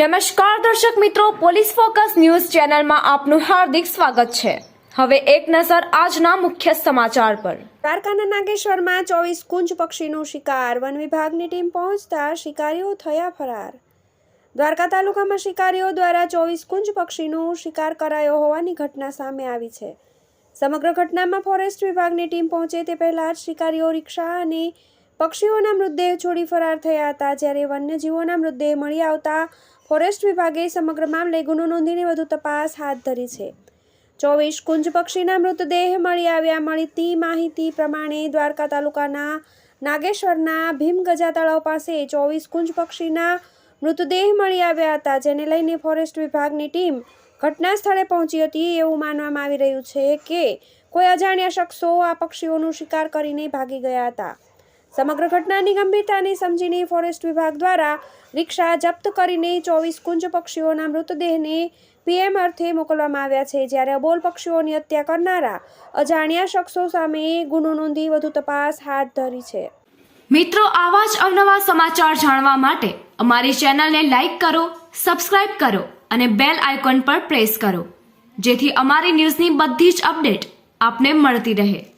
નમસ્કાર દર્શક મિત્રો, પોલીસ ફોકસ ન્યૂઝ ચેનલમાં આપનું હાર્દિક સ્વાગત છે. હવે એક નજર આજના મુખ્ય સમાચાર પર. દ્વારકાના નાગેશ્વરમાં ચોવીસ કુંજ પક્ષીનો શિકાર. વન વિભાગની ટીમ પહોંચતા શિકારીઓ થયા ફરાર. દ્વારકા તાલુકામાં શિકારીઓ દ્વારા ચોવીસ કુંજ પક્ષીનો શિકાર કરાયો હોવાની ઘટના સામે આવી છે. સમગ્ર ઘટનામાં ફોરેસ્ટ વિભાગની ટીમ પહોંચે તે પહેલાં જ શિકારીઓ રિક્ષા અને પક્ષીઓના મૃતદેહ છોડી ફરાર થયા હતા જ્યારે વન્યજીવોના મૃતદેહ મળી આવતા ફોરેસ્ટ વિભાગે સમગ્ર મામલે ગુનો નોંધીને વધુ તપાસ હાથ ધરી છે. ચોવીસ કુંજ પક્ષીના મૃતદેહ મળી આવ્યા મળતી માહિતી પ્રમાણે દ્વારકા તાલુકાના નાગેશ્વરના ભીમગજા તળાવ પાસે ચોવીસ કુંજ પક્ષીના મૃતદેહ મળી આવ્યા હતા જેને લઈને ફોરેસ્ટ વિભાગની ટીમ ઘટના સ્થળે પહોંચી હતી એવું માનવામાં આવી રહ્યું છે કે કોઈ અજાણ્યા શખ્સો આ પક્ષીઓનો શિકાર કરીને ભાગી ગયા હતા. સમગ્ર ઘટનાની ગંભીરતાને સમજીને ફોરેસ્ટ વિભાગ દ્વારા રિક્ષા જપ્ત કરીને ચોવીસ કુંજ પક્ષીઓના મૃતદેહને પીએમ અર્થે મોકલવામાં આવ્યા છે. જ્યારે અબોલ પક્ષીઓની હત્યા કરનારા અજાણ્યા શખ્સો સામે ગુનો નોંધી વધુ તપાસ હાથ ધરી છે. મિત્રો, આવા જ અવનવા સમાચાર જાણવા માટે અમારી ચેનલને લાઈક કરો, સબસ્ક્રાઇબ કરો અને બેલ આઇકોન પર પ્રેસ કરો. જેથી અમારી ન્યૂઝની બધી જ અપડેટ આપને મળતી રહે.